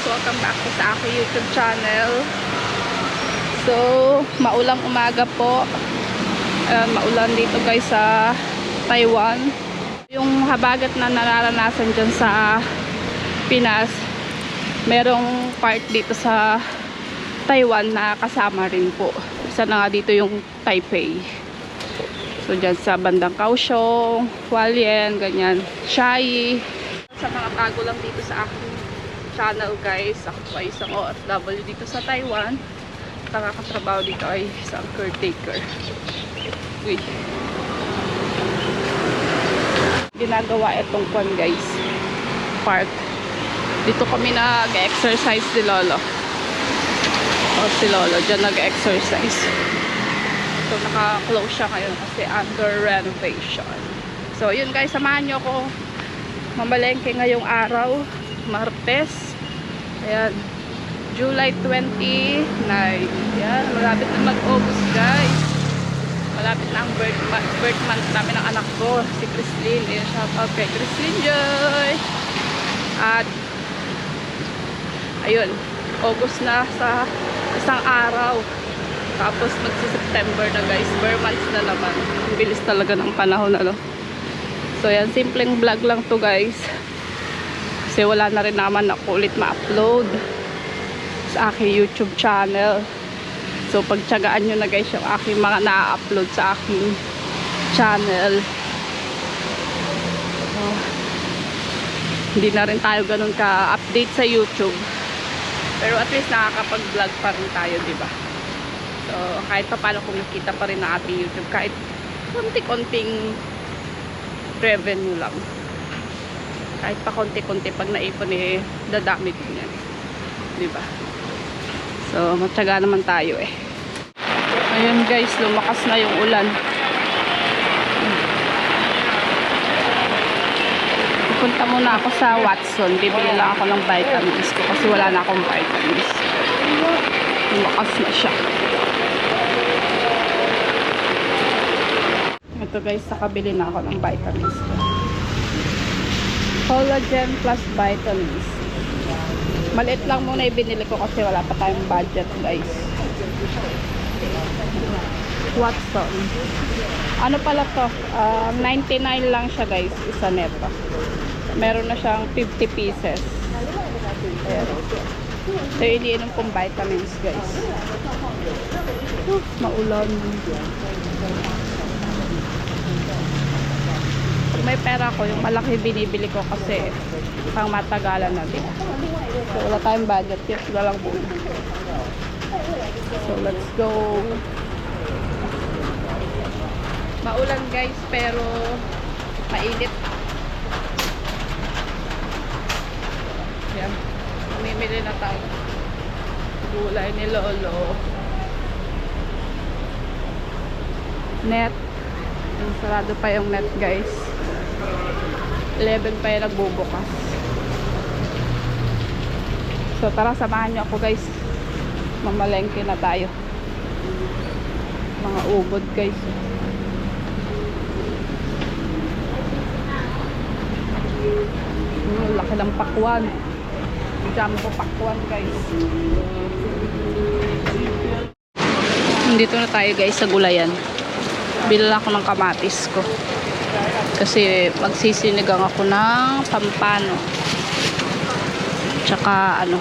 Welcome back sa aking YouTube channel. So, maulang umaga po. Ayan, maulan dito guys sa Taiwan. Yung habagat na nararanasan dyan sa Pinas, merong part dito sa Taiwan na kasama rin po. Isa na nga dito yung Taipei. So, dyan sa bandang Kaohsiung, Hualien, ganyan, Chiayi. Sa mga bago lang dito sa aking channel guys, ako po ay isang OFW dito sa Taiwan. Nakakatrabaho dito ay isang caretaker. Uy. Ginagawa itong kwan guys, park. Dito kami nag-exercise si Lolo. O si Lolo, dyan nag-exercise. So, naka-close siya ngayon kasi under renovation. So, yun guys, samahan nyo ako mamalengke ngayong araw, Martes. Ayan, July 29. Ayan, malapit na mag-August guys. Malapit na ang birth, birth month namin ng anak ko, si Chrislyn. Ayan, shout out kay Chrislyn Joy. At, ayun, August na sa isang araw. Tapos magsi-September na guys. Bare months na naman. Ang bilis talaga ng panahon ano. So yan, simpleng vlog lang to guys. Kasi wala na rin naman ako ulit ma-upload sa aking YouTube channel. So pagtsagaan nyo na guys yung aking mga na-upload sa aking channel. Oh, hindi na rin tayo ganun ka-update sa YouTube. Pero at least nakakapag-vlog pa rin tayo, ba? So, kahit pa paano kumikita pa rin ng ating YouTube. Kahit konti-konting revenue lang. Kahit pa konti-konti pag naipon eh, dadami din yan. Di ba? So, matyaga naman tayo eh. Ayun guys, lumakas na yung ulan. Pupunta muna ako sa Watson. Bibili lang ako ng vitamins ko kasi wala na akong vitamins. Lumakas na siya. Ito guys, nakabili na ako ng vitamins ko. Collagen plus vitamins. Maliit lang muna yung binili ko kasi wala pa tayong budget guys. Watson. Ano pala to? Ah, 99 lang siya guys, isa neto. Meron na siyang 50 pieces. Ayan. So, iniinom kong vitamins guys. Uh, maulan. May pera ko, yung malaki binibili ko kasi pang matagalan na din. So, wala tayong budget. Yes, na lang muna. So, let's go. Maulan guys, pero mainit. Yan. Mamimili na tayo. Gulay ni Lolo. Net. Sarado pa yung net guys. 11 pa yung nagbubukas. So tara samahan nyo ako guys. Mamalengke na tayo. Mga ubod guys. Hmm, laki ng pakwan. Jumbo pakwan guys. Dito na tayo guys sa gulayan. Bilala ako ng kamatis ko. Kasi magsisinigang ako ng pampano. Tsaka ano,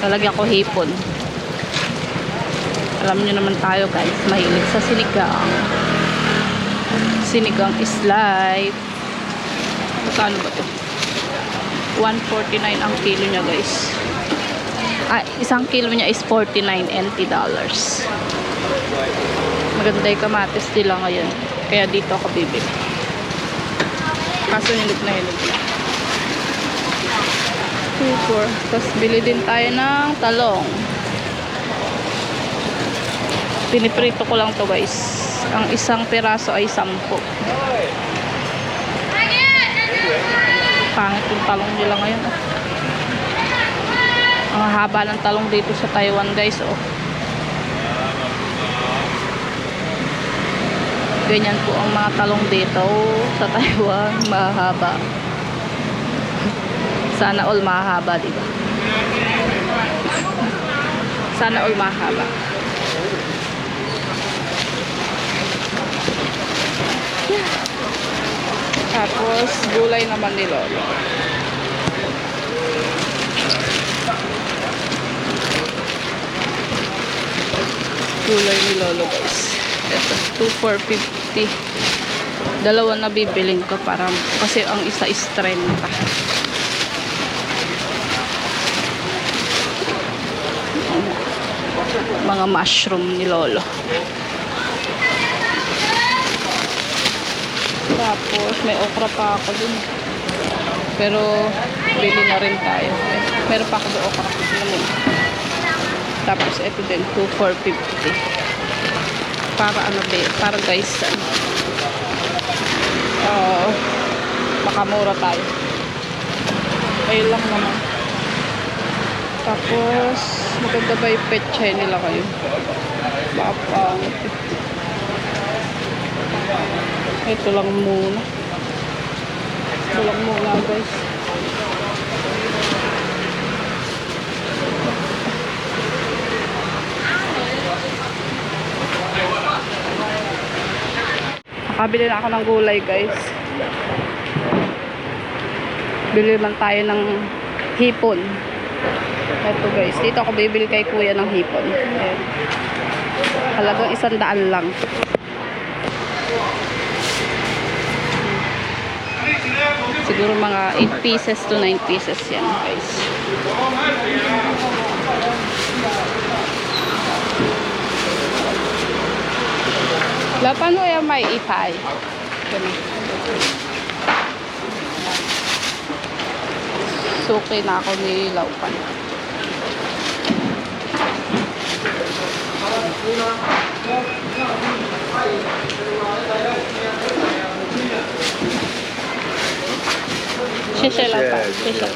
lalagyan ko hipon. Alam niyo naman tayo guys, mahilig sa sinigang. Sinigang is life. Magkano ba to? 149 ang kilo niya guys. Ah, isang kilo niya is 49 NT dollars. Maganda yung kamatis nila ngayon. Kaya dito ako bibili. Kaso hilig na na. 2, 4. Tapos bili din tayo ng talong. Piniprito ko lang to guys. Ang isang piraso ay 10. Pangit yung talong nila ngayon. Oh. Ang haba ng talong dito sa Taiwan guys. Oh. Ganyan po ang mga talong dito sa Taiwan. Mahaba. Sana all mahaba, di ba? Sana all mahaba. Tapos, gulay naman ni Lolo. Gulay ni Lolo guys. Ito, 2,450. Dalawa na bibiling ko para kasi ang isa is 30. Mga mushroom ni Lolo. Tapos may okra pa ako dun. Pero bili na rin tayo. Meron pa ako doon okra. Tapos ito din 2,450. Para ano ba, para guys ano. Oo. makamura tayo. Ayun lang naman. Tapos maganda ba yung petchay nila kayo? Eh. Ito lang muna. Ito lang muna guys. Nakabili na ako ng gulay guys. Bili man tayo ng hipon. Ito guys, dito ako bibili kay kuya ng hipon. Ayan. Halagang isang daan lang. Siguro mga 8 pieces to 9 pieces yan guys. Yung may ipay. Ganun. Suki na ako ni Laupan. Shisha lang pa. Shisha.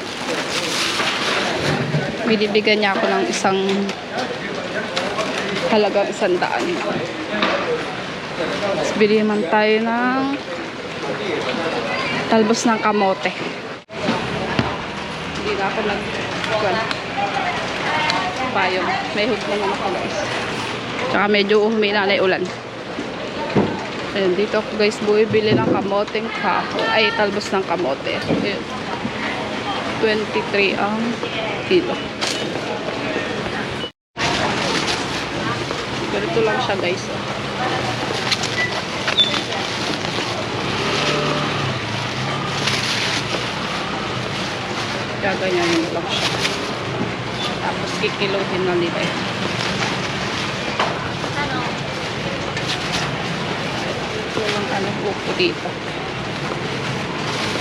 Binibigyan niya ako ng isang halagang isang daan. Tapos bili man tayo ng talbos ng kamote. Hindi na ako nag payong. May hood naman ako. Tsaka medyo humina na ulan. Ayun, dito ako guys bumibili ng kamoteng kahoy. Ay, talbos ng kamote. Ayun. 23 ang kilo. Ganito lang siya guys. Gaganyanin lang siya. Tapos kikiluhin na nila. yun. Ito lang ano, upo dito.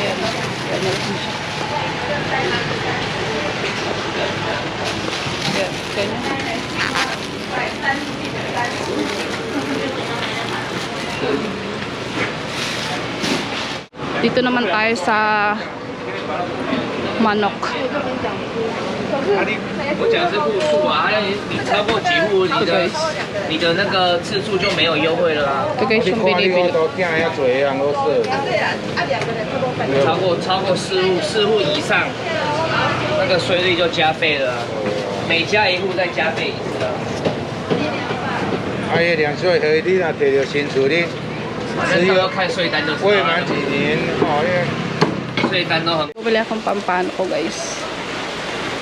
Ayan, ganyan lang siya. Ayan, ganyan. Dito naman tayo sa manok. 我讲是户数啊，你你超过几户，你的你的那个次数就没有优惠了啊。都听遐多样都是。超过超过四户四户以上，那个税率就加费了啊，每加一户再加费一次啊。啊，迄两岁合你若摕到新厝你只有反正到时候看税单就知道未满几年，哦。Bumili akong pampano ko guys.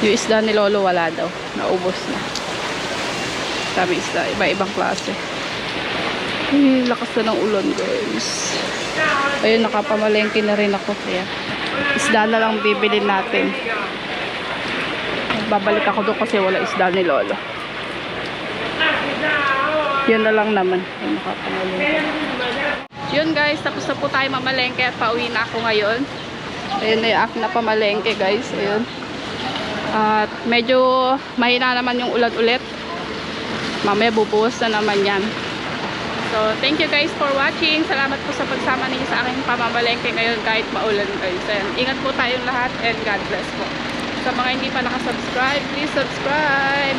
Yung isda ni Lolo wala daw. Naubos na. Dami isda. Iba-ibang klase. Ay, lakas na ng ulan guys. Ayun, nakapamalengke na rin ako. Kaya, isda na lang bibili natin. Babalik ako doon kasi wala isda ni Lolo. Yan na lang naman. Ayun, nakapamalengke. Yun guys, tapos na po tayo mamalengke at pauwi na ako ngayon. Ayun na yung na pamalengke guys. Ayun. At medyo mahina naman yung ulan ulit. Mamaya bubuhos na naman yan. So, thank you guys for watching. Salamat po sa pagsama ninyo sa aking pamamalengke ngayon kahit maulan guys. Ayan. Ingat po tayong lahat and God bless po. Sa mga hindi pa nakasubscribe, please subscribe.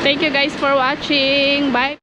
Thank you guys for watching. Bye!